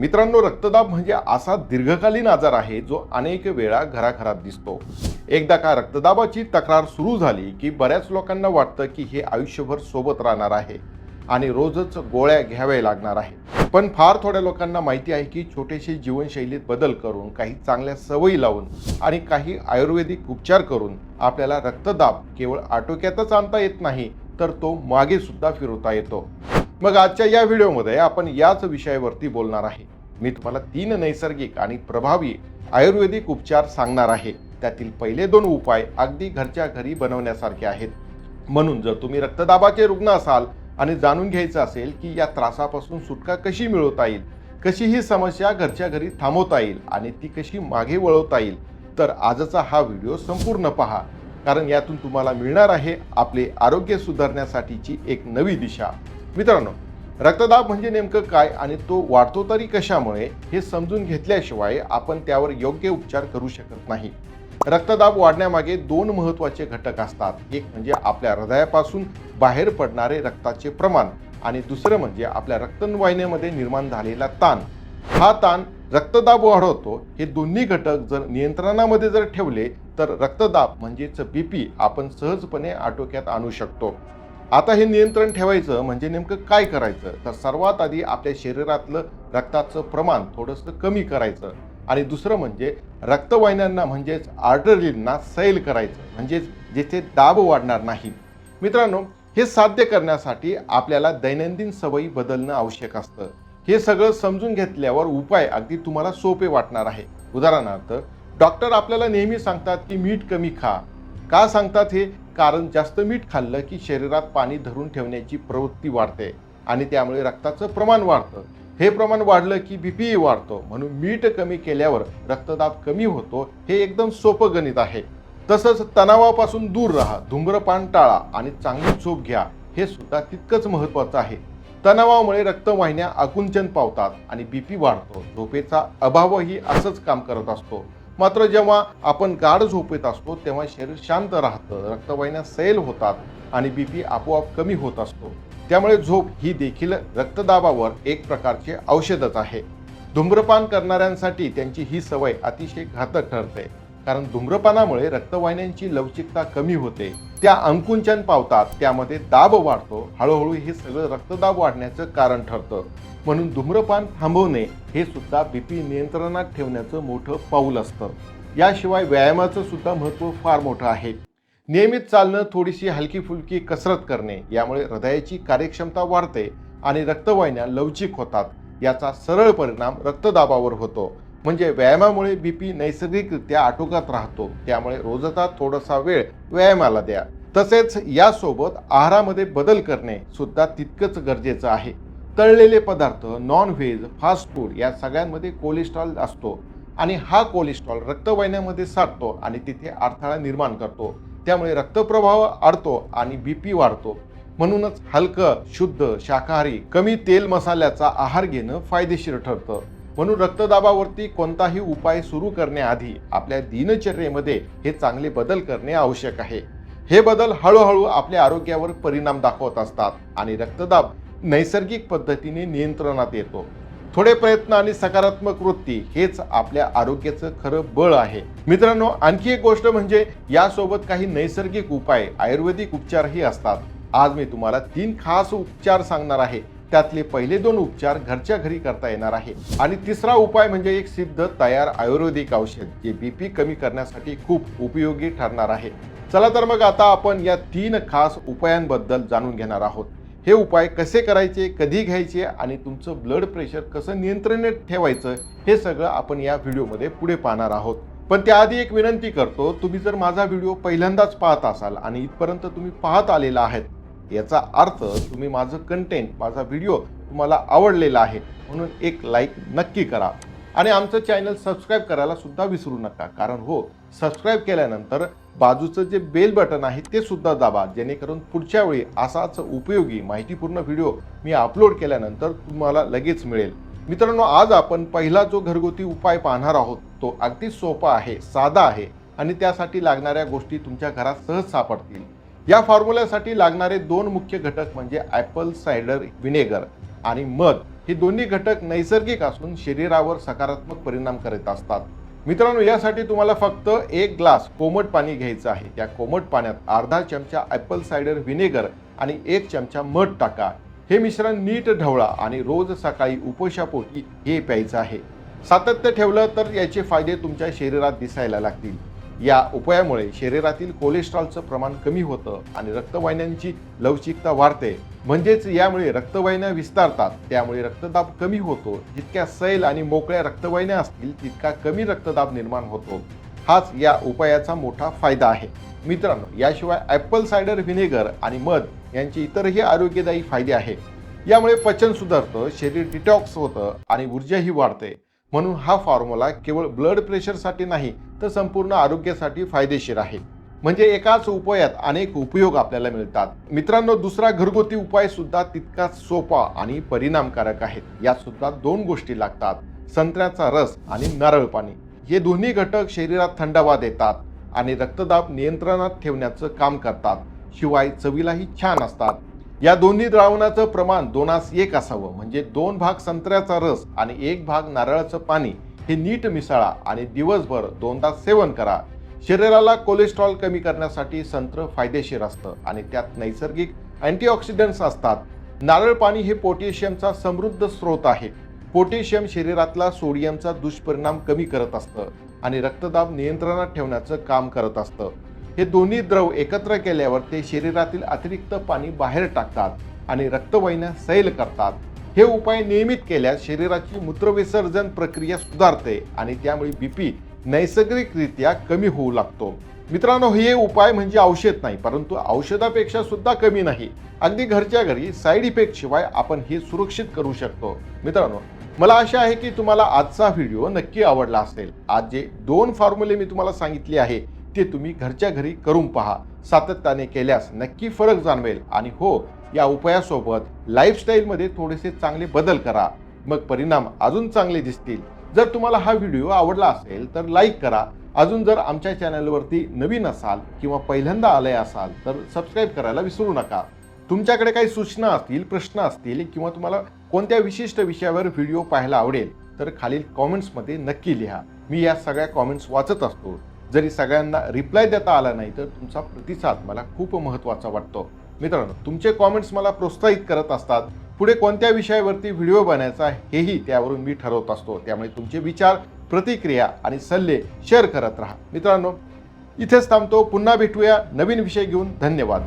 मित्रांनो रक्तदाब म्हणजे असा दीर्घकालीन आजार आहे जो अनेक वेळा घराघरात दिसतो. एकदा का रक्तदाबाची तक्रार सुरू झाली की बऱ्याच लोकांना वाटतं की हे आयुष्यभर सोबत राहणार आहे आणि रोजच गोळ्या घ्याव्या लागणार आहे पण फार थोड्या लोकांना माहिती आहे की छोटेसे जीवनशैलीत बदल करून काही चांगल्या सवयी लावून आणि काही आयुर्वेदिक उपचार करून आपल्याला रक्तदाब केवळ आटोक्यातच आणता येत नाही तर तो मागे सुद्धा फिरवता येतो. मग आजच्या या व्हिडिओमध्ये आपण याच विषयावरती बोलणार आहे. मी तुम्हाला तीन नैसर्गिक आणि प्रभावी आयुर्वेदिक उपचार सांगणार आहे. त्यातील पहिले दोन उपाय अगदी घरच्या घरी बनवण्यासारखे आहेत. म्हणून जर तुम्ही रक्तदाबाचे रुग्ण असाल आणि जाणून घ्यायचं असेल की या त्रासापासून सुटका कशी मिळवता येईल कशी ही समस्या घरच्या घरी थांबवता येईल आणि ती कशी मागे वळवता येईल तर आजचा हा व्हिडिओ संपूर्ण पहा. कारण यातून तुम्हाला मिळणार आहे आपले आरोग्य सुधारण्यासाठीची एक नवी दिशा. मित्रांनो रक्तदाब म्हणजे नेमकं काय आणि तो वाढतो तरी कशामुळे हे समजून घेतल्याशिवाय आपण त्यावर योग्य उपचार करू शकत नाही. रक्तदाब वाढण्यामागे दोन महत्त्वाचे घटक असतात. एक म्हणजे आपल्या हृदयापासून बाहेर पडणारे रक्ताचे प्रमाण आणि दुसरं म्हणजे आपल्या रक्तवाहिन्यामध्ये निर्माण झालेला ताण. हा ताण रक्तदाब वाढवतो. हे दोन्ही घटक जर नियंत्रणामध्ये जर ठेवले तर रक्तदाब म्हणजेच बी पी आपण सहजपणे आटोक्यात आणू शकतो. आता हे नियंत्रण ठेवायचं म्हणजे नेमकं काय करायचं? तर सर्वात आधी आपल्या शरीरातलं रक्ताचं प्रमाण थोडंसं कमी करायचं. आणि दुसरं म्हणजे रक्तवाहिन्यांना म्हणजेच आर्टरींना सैल करायचं. म्हणजेच जेथे दाब वाढणार नाही. मित्रांनो हे साध्य करण्यासाठी आपल्याला दैनंदिन सवयी बदलणं आवश्यक असतं. हे सगळं समजून घेतल्यावर उपाय अगदी तुम्हाला सोपे वाटणार आहे. उदाहरणार्थ डॉक्टर आपल्याला नेहमी सांगतात की मीठ कमी खा. का सांगतात हे? कारण जास्त मीठ खाल्लं की शरीरात पाणी धरून ठेवण्याची प्रवृत्ती वाढते आणि त्यामुळे रक्ताचं प्रमाण वाढतं. हे प्रमाण वाढलं की बीपीही वाढतो म्हणून मीठ कमी केल्यावर रक्तदाब कमी होतो हे एकदम सोपं गणित आहे. तसंच तणावापासून दूर राहा धूम्रपान टाळा आणि चांगली झोप घ्या हे सुद्धा तितकंच महत्त्वाचं आहे. तणावामुळे रक्तवाहिन्या आकुंचन पावतात आणि बीपी वाढतो. झोपेचा अभावही असंच काम करत असतो. मात्र जेव्हा आपण गाढ झोपेत असतो तेव्हा शरीर शांत राहतं रक्तवाहिन्या सैल होतात आणि बीपी आपोआप कमी होत असतो. त्यामुळे झोप ही देखील रक्तदाबावर एक प्रकारचे औषधच आहे. धूम्रपान करणाऱ्यांसाठी त्यांची ही सवय अतिशय घातक ठरते. कारण धूम्रपानामुळे रक्तवाहिन्यांची लवचिकता कमी होते. त्या अंकुंचन पावतात त्यामध्ये दाब वाढतो. हळूहळू हे सगळं रक्तदाब वाढण्याचं कारण ठरतं. म्हणून धूम्रपान थांबवणे हे सुद्धा बीपी नियंत्रणात ठेवण्याचं मोठं पाऊल असतं. याशिवाय व्यायामाचं सुद्धा महत्त्व फार मोठं आहे. नियमित चालणं थोडीशी हलकी फुलकी कसरत करणे यामुळे हृदयाची कार्यक्षमता वाढते आणि रक्तवाहिन्या लवचिक होतात. याचा सरळ परिणाम रक्तदाबावर होतो. म्हणजे व्यायामामुळे बी पी नैसर्गिकरित्या आटोक्यात राहतो. त्यामुळे रोजचा थोडासा वेळ व्यायामाला द्या. तसेच यासोबत आहारामध्ये बदल करणे सुद्धा तितकंच गरजेचं आहे. तळलेले पदार्थ नॉन व्हेज फास्ट फूड या सगळ्यांमध्ये कोलेस्ट्रॉल असतो आणि हा कोलेस्ट्रॉल रक्तवाहिन्यामध्ये साठतो आणि तिथे अडथळा निर्माण करतो. त्यामुळे रक्तप्रवाह अडतो आणि बी पी वाढतो. म्हणूनच हलकं शुद्ध शाकाहारी कमी तेल मसाल्याचा आहार घेणं फायदेशीर ठरतं. म्हणून रक्तदाबावरती कोणताही उपाय सुरू करण्याआधी आपल्या दिनचर्येमध्ये हे चांगले बदल करणे आवश्यक आहे. हे बदल हळूहळू आपल्या आरोग्यावर परिणाम दाखवत असतात आणि रक्तदाब नैसर्गिक पद्धतीने नियंत्रणात येतो. थोडे प्रयत्न आणि सकारात्मक वृत्ती हेच आपल्या आरोग्याचं खरं बळ आहे. मित्रांनो आणखी एक गोष्ट म्हणजे यासोबत काही नैसर्गिक उपाय आयुर्वेदिक उपचारही असतात. आज मी तुम्हाला तीन खास उपचार सांगणार आहे. त्यातले पहिले दोन उपचार घरच्या घरी करता येणार आहे आणि तिसरा उपाय म्हणजे एक सिद्ध तयार आयुर्वेदिक औषध जे बीपी कमी करण्यासाठी खूप उपयोगी ठरणार आहे. चला तर मग आता आपण या तीन खास उपायांबद्दल जाणून घेणार आहोत. हे उपाय कसे करायचे कधी घ्यायचे आणि तुमचं ब्लड प्रेशर कसं नियंत्रणात ठेवायचं हे सगळं आपण या व्हिडिओमध्ये पुढे पाहणार आहोत. पण त्याआधी एक विनंती करतो तुम्ही जर माझा व्हिडिओ पहिल्यांदाच पाहत असाल आणि इथपर्यंत तुम्ही पाहत आलेला आहेत याचा अर्थ तुम्ही माझं कंटेंट माझा व्हिडिओ तुम्हाला आवडलेला आहे म्हणून एक लाईक नक्की करा. आणि आमचं चॅनल सबस्क्राईब करायला सुद्धा विसरू नका. कारण हो सबस्क्राईब केल्यानंतर बाजूचं जे बेल बटन आहे ते सुद्धा दाबा. जेणेकरून पुढच्या वेळी असाच उपयोगी माहितीपूर्ण व्हिडिओ मी अपलोड केल्यानंतर तुम्हाला लगेच मिळेल. मित्रांनो आज आपण पहिला जो घरगुती उपाय पाहणार आहोत तो अगदी सोपा आहे साधा आहे. आणि त्यासाठी लागणाऱ्या गोष्टी तुमच्या घरात सहज सापडतील. या फॉर्म्युल्यासाठी लागणारे दोन मुख्य घटक म्हणजे ॲपल सायडर व्हिनेगर आणि मध हे दोन्ही घटक नैसर्गिक असून शरीरावर सकारात्मक परिणाम करत असतात. मित्रांनो यासाठी तुम्हाला फक्त एक ग्लास कोमट पाणी घ्यायचं आहे. त्या कोमट पाण्यात अर्धा चमचा ॲपल सायडर व्हिनेगर आणि एक चमचा मध टाका. हे मिश्रण नीट ढवळा आणि रोज सकाळी उपोषापोटी हे प्यायचं आहे. सातत्य ठेवलं तर याचे फायदे तुमच्या शरीरात दिसायला लागतील. या उपायामुळे शरीरातील कोलेस्ट्रॉलचं प्रमाण कमी होतं आणि रक्तवाहिन्यांची लवचिकता वाढते. म्हणजेच यामुळे रक्तवाहिन्या विस्तारतात त्यामुळे रक्तदाब कमी होतो. जितक्या सैल आणि मोकळ्या रक्तवाहिन्या असतील तितका कमी रक्तदाब निर्माण होतो. हाच या उपायाचा मोठा फायदा आहे. मित्रांनो याशिवाय ॲपल सायडर व्हिनेगर आणि मध यांचे इतरही आरोग्यदायी फायदे आहेत यामुळे पचन सुधारतं शरीर डिटॉक्स होतं आणि ऊर्जाही वाढते. म्हणून हा फॉर्म्युला केवळ ब्लड प्रेशरसाठी नाही तर संपूर्ण आरोग्यासाठी फायदेशीर आहे. म्हणजे एकाच उपायात अनेक उपयोग आपल्याला मिळतात. मित्रांनो दुसरा घरगुती उपाय सुद्धा तितकाच सोपा आणि परिणामकारक आहेत यात सुद्धा दोन गोष्टी लागतात. संत्र्याचा रस आणि नारळ पाणी. हे दोन्ही घटक शरीरात थंडावा देतात आणि रक्तदाब नियंत्रणात ठेवण्याचं काम करतात. शिवाय चवीलाही छान असतात. या दोन्ही द्रावणाचं प्रमाण दोनास एक असावं. म्हणजे दोन भाग संत्र्याचा रस आणि एक भाग नारळाचं पाणी. हे नीट मिसळा आणि दिवसभर दोनदा सेवन करा. शरीराला कोलेस्ट्रॉल कमी करण्यासाठी संत्र फायदेशीर असतं आणि त्यात नैसर्गिक अँटीऑक्सिडंट्स असतात. नारळ पाणी हे पोटॅशियमचा समृद्ध स्रोत आहे. पोटॅशियम शरीरातला सोडियमचा दुष्परिणाम कमी करत असतं आणि रक्तदाब नियंत्रणात ठेवण्याचं काम करत असतं. हे दोन्ही द्रव एकत्र केल्यावर ते शरीरातील अतिरिक्त पाणी बाहेर टाकतात आणि रक्तवाहिन्या सैल करतात. हे उपाय नियमित केल्यास शरीराची मूत्रविसर्जन प्रक्रिया सुधारते आणि त्यामुळे बीपी नैसर्गिकरित्या कमी होऊ लागतो. मित्रांनो हे उपाय म्हणजे औषध नाही परंतु औषधापेक्षा सुद्धा कमी नाही. अगदी घरच्या घरी साईड इफेक्ट शिवाय आपण हे सुरक्षित करू शकतो. मित्रांनो मला आशा आहे की तुम्हाला आजचा व्हिडिओ नक्की आवडला असेल. आज जे दोन फॉर्म्युले मी तुम्हाला सांगितले आहे ते तुम्ही घरच्या घरी करून पहा. सातत्याने केल्यास नक्की फरक जाणवेल. आणि हो या उपायासोबत लाईफस्टाईलमध्ये थोडेसे चांगले बदल करा. मग परिणाम अजून चांगले दिसतील. जर तुम्हाला हा व्हिडिओ आवडला असेल तर लाईक करा. अजून जर आमच्या चॅनलवरती नवीन असाल किंवा पहिल्यांदा आले असाल तर सबस्क्राईब करायला विसरू नका. तुमच्याकडे काही सूचना असतील प्रश्न असतील किंवा तुम्हाला कोणत्या विशिष्ट विषयावर व्हिडिओ पाहायला आवडेल तर खालील कॉमेंट्समध्ये नक्की लिहा. मी या सगळ्या कॉमेंट्स वाचत असतो. जरी सगळ्यांना रिप्लाय देता आला नाही तर तुमचा प्रतिसाद मला खूप महत्त्वाचा वाटतो. मित्रांनो तुमचे कॉमेंट्स मला प्रोत्साहित करत असतात. पुढे कोणत्या विषयावरती व्हिडिओ बनायचा हेही त्यावरून मी ठरवत असतो. त्यामुळे तुमचे विचार प्रतिक्रिया आणि सल्ले शेअर करत राहा. मित्रांनो इथेच थांबतो. पुन्हा भेटूया. नवीन विषय घेऊन धन्यवाद.